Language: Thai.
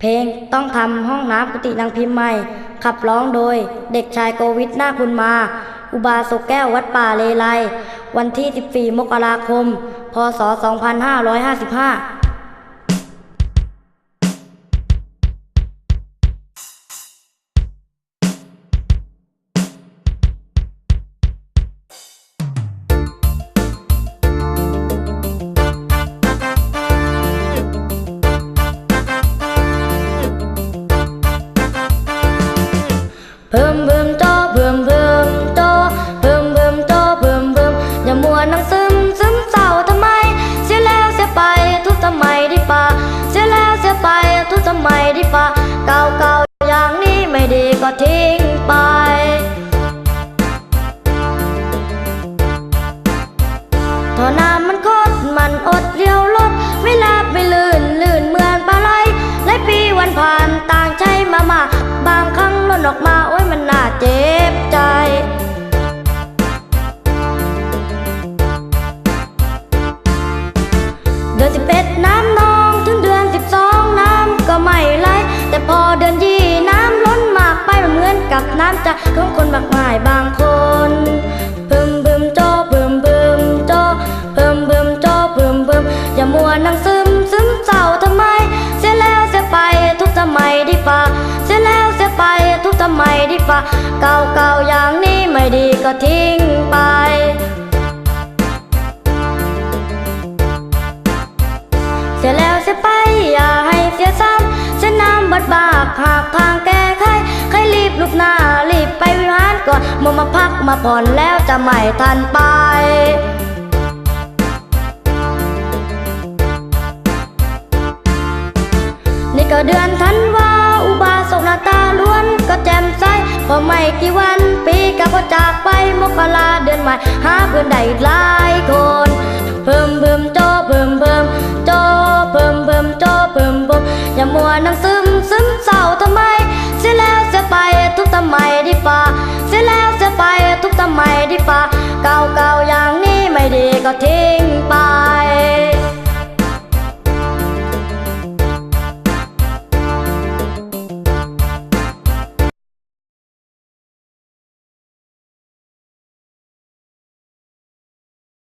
เพลงต้องทำห้องน้ำกุฏินางพิมพ์ใหม่ ขับร้องโดยเด็กชายโกวิทนาคบุญมา อุบาสกแก้ววัดป่าเลไลวันที่ 14 มกราคม พศ 2555 มซึมเศร้าทำไม เสียแล้วเสียไปทุกสมัยดีป่าเสียแล้วเสียไปทุกสมัยดีป่าเก่าเก่าอย่างนี้ไม่ดีก็ทิ้งไปทอน้ำมันคดมันอดเลี้ยวรถไม่ลาบไม่ลื่นลื่นเหมือนปลาไหลหลายปีวันผ่านต่างใจมามาบางครั้งล่นออกมา สิบเอ็ดน้ำนองถึงเดือนสิบสองน้ำก็ไม่ไหลแต่พอเดือนยี่น้ำล้นมากไปเหมือนกับน้ำใจของคนมากมายบางคนพึมพึมโจพึมพึมโจพึมพึมโจพึมพึมอย่ามัวนั่งซึมซึมเศร้าทำไม เสียแล้วเสียไปทุกสมัยดีป่าเสียแล้วเสียไปทุกสมัยดีป่าเก่าเก่าอย่างนี้ไม่ดีก็ทิ้งไป ก่อนมัวมาพักมาผ่อนแล้วจะไม่ทันไปนี่ก็เดือนธันวาอุบาสกหน้าตาล้วนก็แจ่มใสพอไม่กี่วันปีก็พอจากไปมกราเดือนใหม่หาเพื่อนได้หลายคน เพิ่มเพิ่มโจเพิ่มเพิ่มโจเพิ่มเพิ่มโจเพิ่มเพิ่มอย่ามัวนั่งซึ ทุกทำไมดีป่าเก่าเก่าๆอย่างนี้ไม่ดีก็ทิ้ง